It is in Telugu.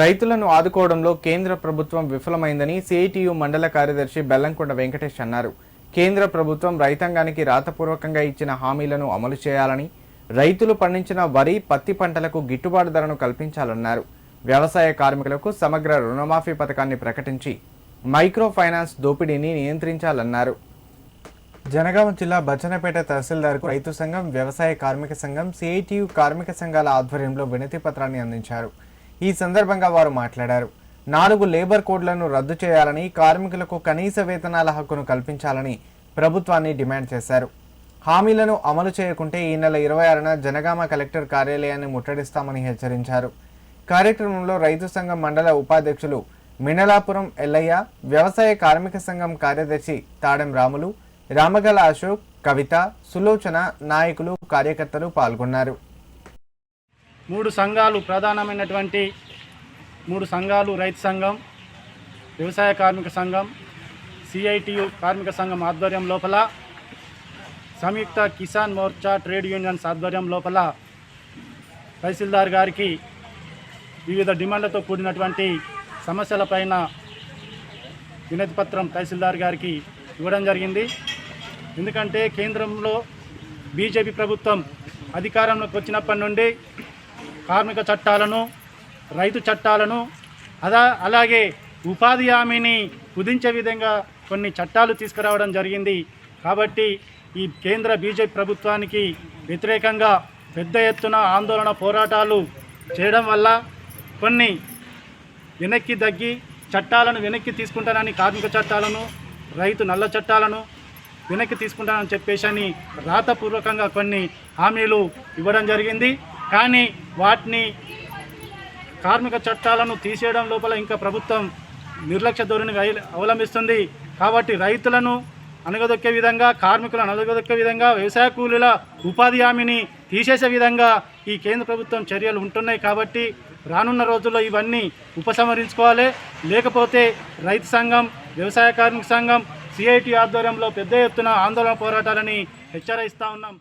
రైతులను ఆదుకోవడంలో కేంద్ర ప్రభుత్వం విఫలమైందని సిఐటియు మండల కార్యదర్శి బెల్లంకొండ వెంకటేష్ అన్నారు. కేంద్ర ప్రభుత్వం రైతాంగానికి రాతపూర్వకంగా ఇచ్చిన హామీలను అమలు చేయాలని రైతులు పండించిన వరి పత్తి పంటలకు గిట్టుబాటు ధరను కల్పించాలన్నారు. వ్యవసాయ కార్మికులకు సమగ్ర రుణమాఫీ పథకాన్ని ప్రకటించి మైక్రో ఫైనాన్స్ దోపిడీని నియంత్రించాలన్నారు. జనగామ జిల్లా బచ్చనపేట తహసీల్దార్కు రైతు సంఘం వ్యవసాయ కార్మిక సంఘం సిఐటియు కార్మిక సంఘాల ఆధ్వర్యంలో వినతి పత్రాన్ని అందించారు. ఈ సందర్భంగా వారు మాట్లాడారు. నాలుగు లేబర్ కోడ్లను రద్దు చేయాలని కార్మికులకు కనీస వేతనాల హక్కును కల్పించాలని ప్రభుత్వాన్ని డిమాండ్ చేశారు. హామీలను అమలు చేయకుంటే ఈ నెల ఇరవై ఆరున జనగామ కలెక్టర్ కార్యాలయాన్ని ముట్టడిస్తామని హెచ్చరించారు. కార్యక్రమంలో రైతు సంఘం మండల ఉపాధ్యక్షులు మినలాపురం ఎల్లయ్య వ్యవసాయ కార్మిక సంఘం కార్యదర్శి తాడెం రాములు రామగల అశోక్ కవిత సులోచన నాయకులు కార్యకర్తలు పాల్గొన్నారు. మూడు సంఘాలు ప్రధానమైనటువంటి మూడు సంఘాలు రైతు సంఘం వ్యవసాయ కార్మిక సంఘం సిఐటియు కార్మిక సంఘం ఆధ్వర్యం లోపల సంయుక్త కిసాన్ మోర్చా ట్రేడ్ యూనియన్స్ ఆధ్వర్యం లోపల తహసీల్దార్ గారికి వివిధ డిమాండ్లతో కూడినటువంటి సమస్యలపైన వినతి పత్రం తహసీల్దార్ గారికి ఇవ్వడం జరిగింది. ఎందుకంటే కేంద్రంలో బీజేపీ ప్రభుత్వం అధికారంలోకి వచ్చినప్పటి నుండి కార్మిక చట్టాలను రైతు చట్టాలను అదా అలాగే ఉపాధి హామీని కుదించే విధంగా కొన్ని చట్టాలు తీసుకురావడం జరిగింది. కాబట్టి ఈ కేంద్ర బీజేపీ ప్రభుత్వానికి వ్యతిరేకంగా పెద్ద ఎత్తున ఆందోళన పోరాటాలు చేయడం వల్ల కొన్ని వెనక్కి తగ్గి చట్టాలను వెనక్కి తీసుకుంటానని కార్మిక చట్టాలను రైతు నల్ల చట్టాలను వెనక్కి తీసుకుంటానని చెప్పేసి అని రాతపూర్వకంగా కొన్ని హామీలు ఇవ్వడం జరిగింది. కానీ వాటిని కార్మిక చట్టాలను తీసేయడం లోపల ఇంకా ప్రభుత్వం నిర్లక్ష్య ధోరణి అవలంబిస్తుంది. కాబట్టి రైతులను అనగదొక్కే విధంగా కార్మికులను అనగదొక్కే విధంగా వ్యవసాయ కూలీల ఉపాధి హామీని తీసేసే విధంగా ఈ కేంద్ర ప్రభుత్వం చర్యలు ఉంటున్నాయి కాబట్టి రానున్న రోజుల్లో ఇవన్నీ ఉపసంహరించుకోవాలి. లేకపోతే రైతు సంఘం వ్యవసాయ కార్మిక సంఘం సిఐటి ఆధ్వర్యంలో పెద్ద ఎత్తున ఆందోళన పోరాటాలని హెచ్చరిస్తూ ఉన్నాం.